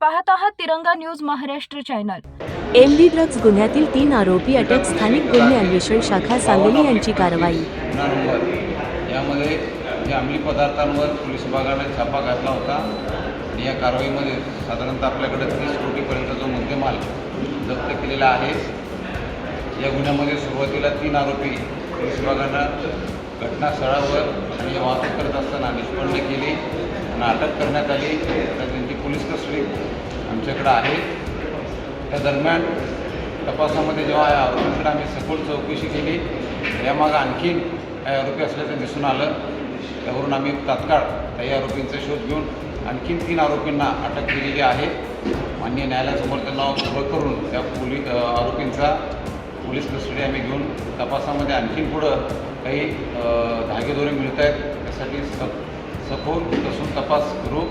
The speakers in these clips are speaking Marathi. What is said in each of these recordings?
पाहत आहात Tiranga news Maharashtra channel. MD drugs गुन्ह्यातील तीन आरोपी अटक स्थानिक गुन्हे अन्वेषण शाखा सांगली यांची कारवाई. यामध्ये जे अंमली पदार्थांवर पोलीस विभागाने छापा घातला होता आणि या कारवाईमध्ये साधारणतः आपल्याकडे तीस कोटीपर्यंत जो मुद्देमाल जप्त केलेला आहे या गुन्ह्यामध्ये सुरुवातीला तीन आरोपी पोलीस विभागानं घटनास्थळावर आणि वाहतूक करत असताना निष्पन्न केली आणि अटक करण्यात आली. पोलीस कस्टडी आमच्याकडं आहे. त्या दरम्यान तपासामध्ये जेव्हा या आरोपींकडे आम्ही सखोल चौकशी केली यामागं आणखीन काही आरोपी असल्याचं दिसून आलं. त्यावरून आम्ही तात्काळ काही आरोपींचा शोध घेऊन आणखीन तीन आरोपींना अटक केलेली आहे. माननीय न्यायालयासमोर त्यांना उभं करून त्या पोलीस आरोपींचा पोलीस कस्टडी आम्ही घेऊन तपासामध्ये आणखीन पुढं काही धागेदोरे मिळत आहेत. त्यासाठी स सखोल कसून तपास करू.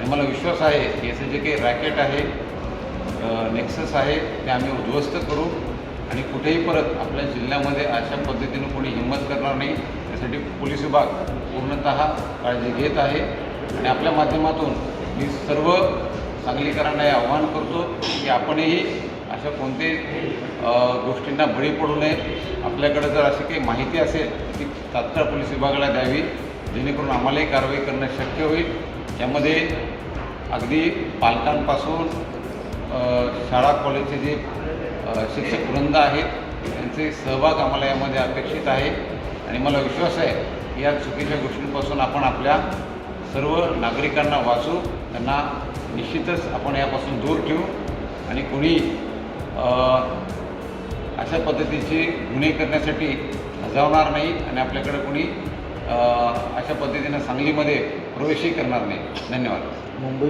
आणि मला विश्वास आहे की याचं जे काही रॅकेट आहे नेक्सस आहे ते आम्ही उद्ध्वस्त करू आणि कुठेही परत आपल्या जिल्ह्यामध्ये अशा पद्धतीनं कोणी हिंमत करणार नाही त्यासाठी पोलीस विभाग पूर्णत काळजी घेत आहे. आणि आपल्या माध्यमातून मी सर्व सांगलीकरांना हे आव्हान करतो की आपणही अशा कोणत्याही गोष्टींना बळी पडू नये. आपल्याकडे जर अशी काही माहिती असेल ती तात्काळ पोलीस विभागाला द्यावी जेणेकरून आम्हालाही कारवाई करणं शक्य होईल. यामध्ये अगदी पालकांपासून शाळा कॉलेजचे जे शिक्षक वृंद आहेत त्यांचे सहभाग आम्हाला यामध्ये अपेक्षित आहे. आणि मला विश्वास आहे की या चुकीच्या गोष्टींपासून आपण आपल्या सर्व नागरिकांना वाचू त्यांना निश्चितच आपण यापासून दूर ठेवू. आणि कोणी अशा पद्धतीचे गुन्हे करण्यासाठी जावणार नाही आणि आपल्याकडे कुणी अशा पद्धतीनं सांगलीमध्ये प्रवेशही करणार नाही. धन्यवाद. मुंबई